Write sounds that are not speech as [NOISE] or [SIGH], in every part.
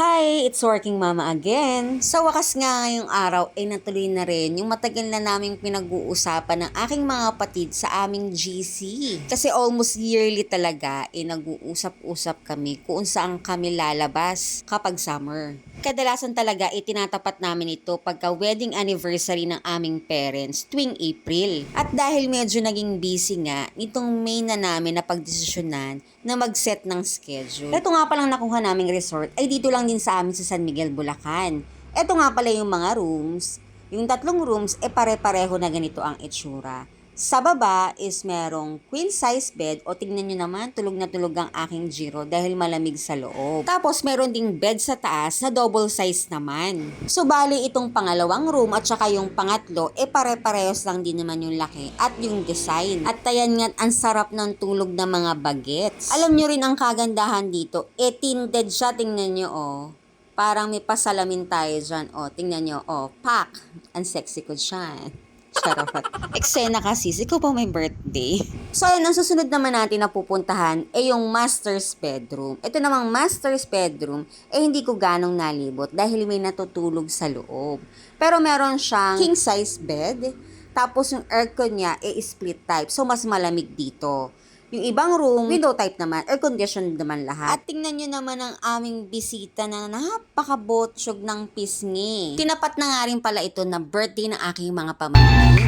Hi, it's Working Mama again. Sa wakas nga ngayong araw ay natuloy na rin yung matagal na naming pinag-uusapan ng aking mga kapatid sa aming GC. Kasi almost yearly talaga ay nag-uusap-usap kami kung saan kami lalabas kapag summer. Kadalasan talaga ay tinatapat namin ito pagka wedding anniversary ng aming parents tuwing April. At dahil medyo naging busy nga, nitong May na namin na pagdesisyonan na mag-set ng schedule. Ito nga palang nakuha naming resort ay dito lang din sa amin sa San Miguel, Bulacan. Ito nga pala yung mga rooms. Yung tatlong rooms, e pare-pareho na ganito ang itsura. Sa baba is merong queen size bed o tingnan nyo naman tulog na tulog ang aking Giro dahil malamig sa loob. Tapos meron ding bed sa taas na double size naman. So bali itong pangalawang room at saka yung pangatlo e pare-parehos lang din naman yung laki at yung design. At tayan nga ang sarap ng tulog ng mga bagets. Alam nyo rin ang kagandahan dito, e tinted siya tingnan nyo oh. Parang may pasalamin tayo dyan. O, tingnan nyo. O, pak. Ang sexy ko dyan. Charot. Eksena kasi, ikaw pa may birthday. So, ayun, ang susunod naman natin na pupuntahan ay yung master's bedroom. Ito namang master's bedroom, eh hindi ko ganong nalibot dahil may natutulog sa loob. Pero meron siyang king size bed, tapos yung aircon niya ay split type. So, mas malamig dito. Yung ibang room, window type naman, air conditioned naman lahat. At tingnan nyo naman ang aming bisita na napakabotsyog ng pisngi. Tinapat na nga rin pala ito na birthday ng aking mga pamangkin.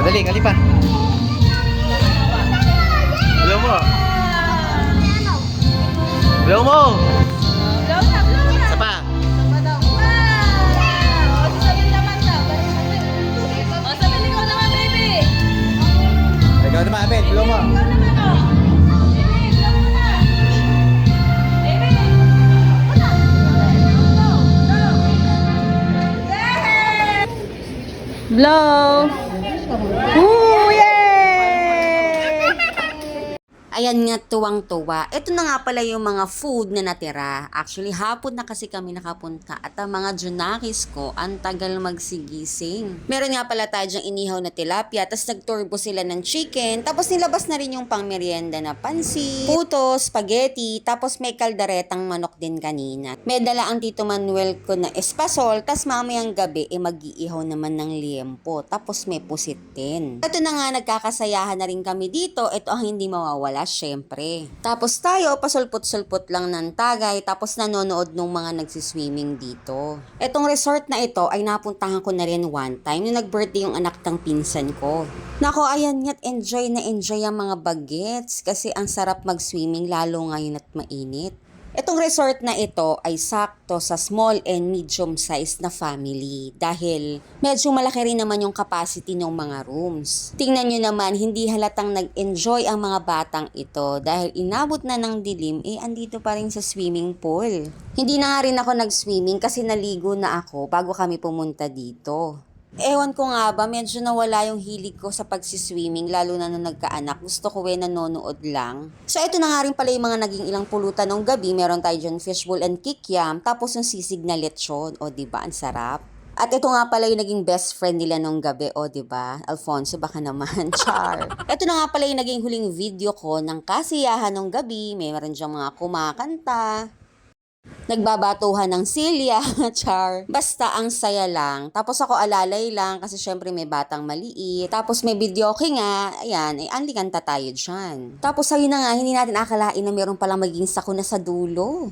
Ah, dali, kali pa. Blow mo. Blow mo. Blow na, blow na. Isa pa. Ikaw naman, baby. Ikaw naman. Blow mo. Ikaw naman, o. Blow. Woo, Ayan nga, tuwang-tuwa. Ito na nga pala yung mga food na natira. Actually, hapon na kasi kami nakapunta at ang mga junakis ko, ang tagal magsigising. Meron nga pala tayo dyang inihaw na tilapia, tapos nagturbo sila ng chicken, tapos nilabas na rin yung pang merienda na pansi, puto, spaghetti, tapos may kaldaretang manok din kanina. May dala ang Tito Manuel ko na espasol, tapos mamayang gabi, eh mag-iihaw naman ng liempo, tapos may pusit din. Ito na nga, nagkakasayahan na rin kami dito, ito ang hindi mawawala, syempre. Tapos tayo, pasulpot-sulpot lang ng tagay, tapos nanonood ng mga nagsiswimming dito. Etong resort na ito ay napuntahan ko na rin one time nung nag-birthday yung anak ng pinsan ko. Nako, ayan nga't enjoy na enjoy ang mga bagets kasi ang sarap mag-swimming lalo ngayon at mainit. Itong resort na ito ay sakto sa small and medium size na family dahil medyo malaki rin naman yung capacity ng mga rooms. Tingnan nyo naman, hindi halatang nag-enjoy ang mga batang ito dahil inabot na ng dilim, eh andito pa rin sa swimming pool. Hindi na rin ako nag-swimming kasi naligo na ako bago kami pumunta dito. Ewan ko nga ba, medyo nawala yung hilig ko sa pagsiswimming, lalo na nung nagkaanak. Gusto ko eh, nanonood lang. So, ito na nga rin pala yung mga naging ilang pulutan ng gabi. Meron tayo dyan fishbowl and kikiam, tapos yung sisig na lechon. O, ba Ang sarap. At ito nga pala yung naging best friend nila nung gabi, o, di ba Alfonso, baka naman, [LAUGHS] char. ito na nga pala yung naging huling video ko ng kasiyahan ng gabi. May meron dyan mga kumakanta, Nagbabatuhan ng silya, [LAUGHS] char. Basta ang saya lang. Tapos ako alalay lang kasi syempre may batang maliit. Tapos may video okay nga. Ayan, eh, anli kanta tayo dyan. Tapos ayun na nga, hindi natin akalain na meron palang maging sako na sa dulo.